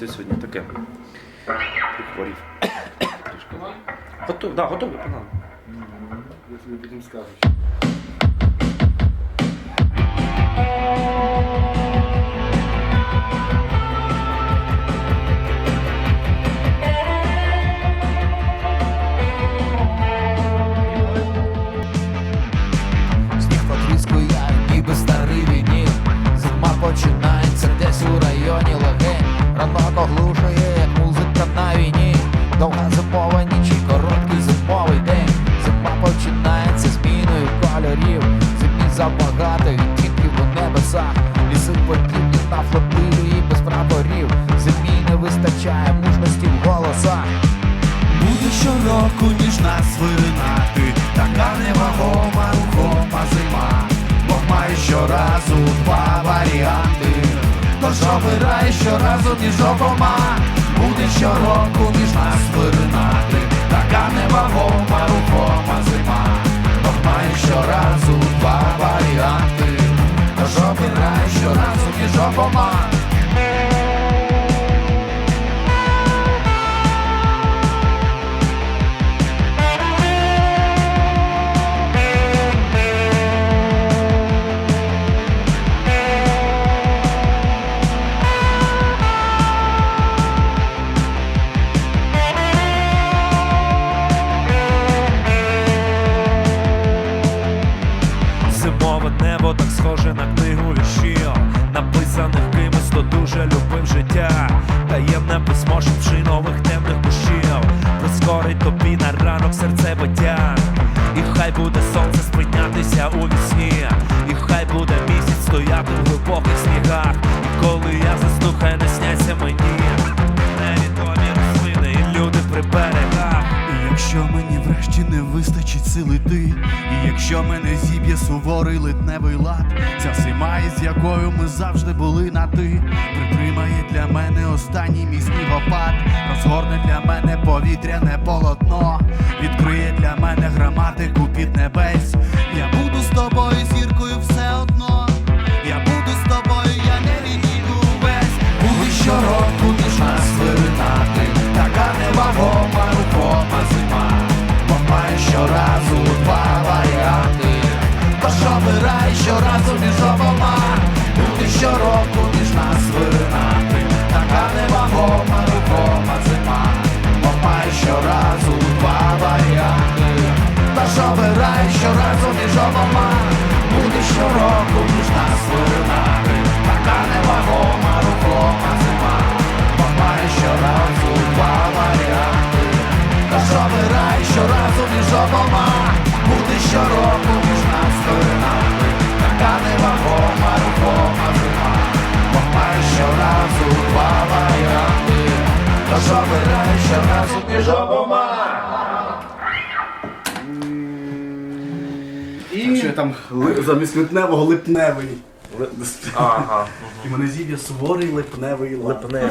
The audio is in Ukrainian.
це сьогодні таке. Прихворів. Трішки. Готові, да, готові, погнали. Я тобі потім скажу. Довга зимова ніч і короткий зимовий день. Зима починається зміною кольорів. Зимі забагато відтінків у небесах. Ліси подібні на флотилію і без прапорів. Зимі не вистачає мужності в голосах. Буде щороку ніж нас виринати, така невагома рухома зима, бо має щоразу два варіанти. Тож обирай щоразу між обома, буде щороку між нас виринати, така невагома рухома зима, має щоразу два варіанти. Тож обирай щоразу між обома. Так схоже на книгу віршів Написаних кимось, хто дуже любив життя. Таємне письмо шипшинових темних кущів Прискорить тобі на ранок серцебиття І хай буде сонце сприйнятися у вісні І хай буде місяць стояти в глибоких снігах якщо мені врешті не вистачить сили йти, і якщо мене зіб'є суворий литневий лад, ця зима, із якою ми завжди були на ти, притримає для мене останній мій снігопад, розгорне для мене повітряне полотно, відкриє для мене граматику під небес. Я буду щороку між нас виринати, така невагома рухома зима, має щоразу два варіанти. Тож обирай щоразу між обома, буде щороку між нас виринати, така невагома рухома зима, має щоразу два варіанти. Тож обирай щоразу між обома, буде щороку Обирай щоразу між обома. І... Що я там ли- замість липневого липневий. Ага. І мене зів'я суворий липневий лап. Липне.